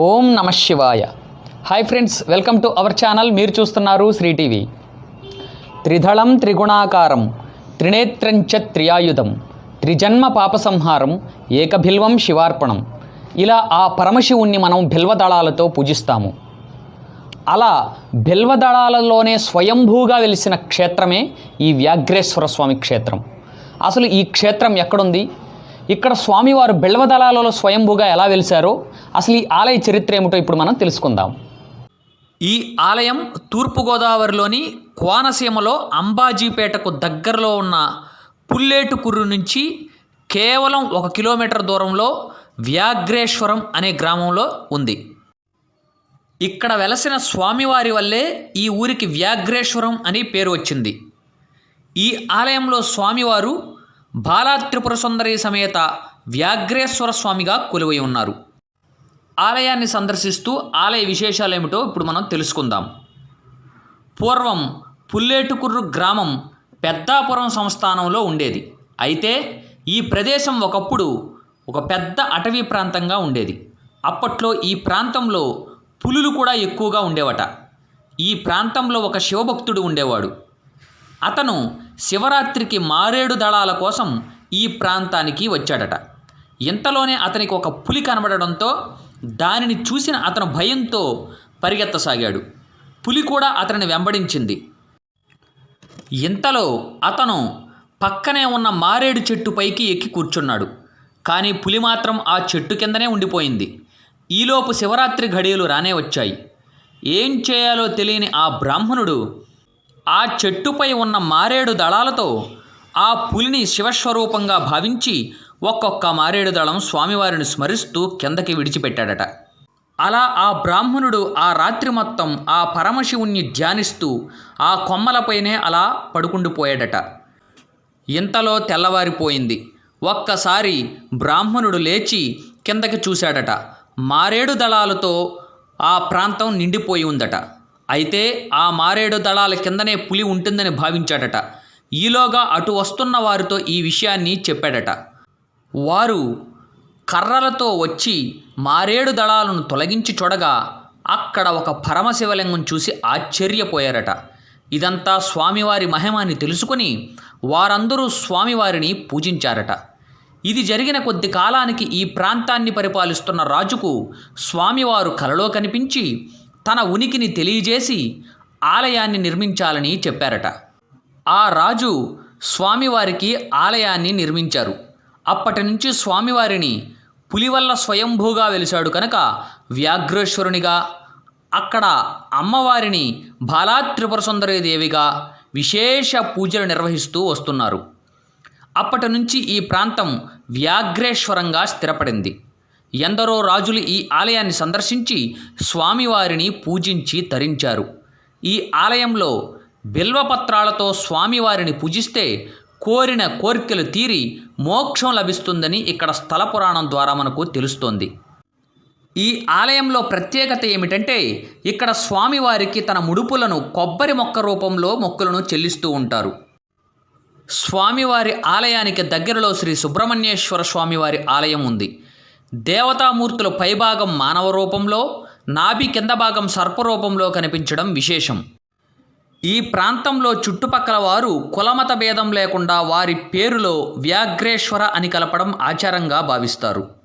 ఓం నమ శివాయ. Hi friends welcome to our channel మీరు చూస్తున్నారు శ్రీ టీవీ. త్రిగుణాకారం త్రినేత్రంచ త్రియాయుధం త్రిజన్మ పాపసంహారం ఏకభిల్వం శివార్పణం. ఇలా ఆ పరమశివుణ్ణి మనం బిల్వదళాలతో పూజిస్తాము. అలా బిల్వదళాలలోనే స్వయంభూగా వెలిసిన క్షేత్రమే ఈ వ్యాఘ్రేశ్వర స్వామి క్షేత్రం. అసలు ఈ క్షేత్రం ఎక్కడుంది? ఇక్కడ స్వామివారు బెళ్ళవదళాలలో స్వయంభూగా ఎలా వెలిశారో అసలు ఈ ఆలయ చరిత్ర ఏమిటో ఇప్పుడు మనం తెలుసుకుందాం. ఈ ఆలయం తూర్పుగోదావరిలోని కోనసీమలో అంబాజీపేటకు దగ్గరలో ఉన్న పుల్లేటుకుర్రు నుంచి కేవలం ఒక కిలోమీటర్ దూరంలో వ్యాఘ్రేశ్వరం అనే గ్రామంలో ఉంది. ఇక్కడ వెలసిన స్వామివారి వల్లే ఈ ఊరికి వ్యాఘ్రేశ్వరం అని పేరు వచ్చింది. ఈ ఆలయంలో స్వామివారు బాలా త్రిపుర సుందరి సమేత వ్యాఘ్రేశ్వర స్వామిగా కొలువై ఉన్నారు. ఆలయాన్ని సందర్శిస్తూ ఆలయ విశేషాలు ఏమిటో ఇప్పుడు మనం తెలుసుకుందాం. పూర్వం పుల్లేటుకుర్రు గ్రామం పెద్దాపురం సంస్థానంలో ఉండేది. అయితే ఈ ప్రదేశం ఒకప్పుడు ఒక పెద్ద అటవీ ప్రాంతంగా ఉండేది. అప్పట్లో ఈ ప్రాంతంలో పులులు కూడా ఎక్కువగా ఉండేవట. ఈ ప్రాంతంలో ఒక శివభక్తుడు ఉండేవాడు. అతను శివరాత్రికి మారేడు దళాల కోసం ఈ ప్రాంతానికి వచ్చాడట. ఇంతలోనే అతనికి ఒక పులి కనబడడంతో దానిని చూసిన అతను భయంతో పరిగెత్తసాగాడు. పులి కూడా అతనిని వెంబడించింది. ఇంతలో అతను పక్కనే ఉన్న మారేడు చెట్టు పైకి ఎక్కి కూర్చున్నాడు. కానీ పులి మాత్రం ఆ చెట్టు కిందనే ఉండిపోయింది. ఈలోపు శివరాత్రి ఘడియలు రానే వచ్చాయి. ఏం చేయాలో తెలియని ఆ బ్రాహ్మణుడు ఆ చెట్టుపై ఉన్న మారేడు దళాలతో ఆ పులిని శివస్వరూపంగా భావించి ఒక్కొక్క మారేడు దళం స్వామివారిని స్మరిస్తూ కిందకి విడిచిపెట్టాడట. అలా ఆ బ్రాహ్మణుడు ఆ రాత్రి మొత్తం ఆ పరమశివుణ్ణి ధ్యానిస్తూ ఆ కొమ్మలపైనే అలా పడుకుండిపోయాడట ఇంతలో తెల్లవారిపోయింది. ఒక్కసారి బ్రాహ్మణుడు లేచి కిందకి చూశాడట. మారేడు దళాలతో ఆ ప్రాంతం నిండిపోయి ఉందట. అయితే ఆ మారేడు దళాల కిందనే పులి ఉంటుందని భావించాడట. ఈలోగా అటు వస్తున్న వారితో ఈ విషయాన్ని చెప్పాడట. వారు కర్రలతో వచ్చి మారేడు దళాలను తొలగించి చూడగా అక్కడ ఒక పరమశివలింగం చూసి ఆశ్చర్యపోయారట. ఇదంతా స్వామివారి మహిమాని తెలుసుకొని వారందరూ స్వామివారిని పూజించారట. ఇది జరిగిన కొద్ది కాలానికి ఈ ప్రాంతాన్ని పరిపాలిస్తున్న రాజుకు స్వామివారు కలలో కనిపించి తన ఉనికిని తెలియజేసి ఆలయాన్ని నిర్మించాలని చెప్పారట. ఆ రాజు స్వామివారికి ఆలయాన్ని నిర్మించారు. అప్పటి నుంచి స్వామివారిని పులివల్ల స్వయంభూగా వెలిశాడు కనుక వ్యాఘ్రేశ్వరునిగా అక్కడ అమ్మవారిని బాలా త్రిపుర దేవిగా విశేష పూజలు నిర్వహిస్తూ వస్తున్నారు. అప్పటి నుంచి ఈ ప్రాంతం వ్యాఘ్రేశ్వరంగా స్థిరపడింది. ఎందరో రాజులు ఈ ఆలయాన్ని సందర్శించి స్వామివారిని పూజించి తరించారు. ఈ ఆలయంలో బిల్వపత్రాలతో స్వామివారిని పూజిస్తే కోరిన కోరికలు తీరి మోక్షం లభిస్తుందని ఇక్కడ స్థల పురాణం ద్వారా మనకు తెలుస్తోంది. ఈ ఆలయంలో ప్రత్యేకత ఏమిటంటే ఇక్కడ స్వామివారికి తన ముడుపులను కొబ్బరి మొక్క రూపంలో మొక్కులను చెల్లిస్తూ ఉంటారు. స్వామివారి ఆలయానికి దగ్గరలో శ్రీ సుబ్రహ్మణ్యేశ్వర స్వామివారి ఆలయం ఉంది. దేవతామూర్తుల పైభాగం మానవ రూపంలో నాభి కింద భాగం సర్పరూపంలో కనిపించడం విశేషం. ఈ ప్రాంతంలో చుట్టుపక్కల వారు కులమత భేదం లేకుండా వారి పేరులో వ్యాఘ్రేశ్వర అని కలపడం ఆచారంగా భావిస్తారు.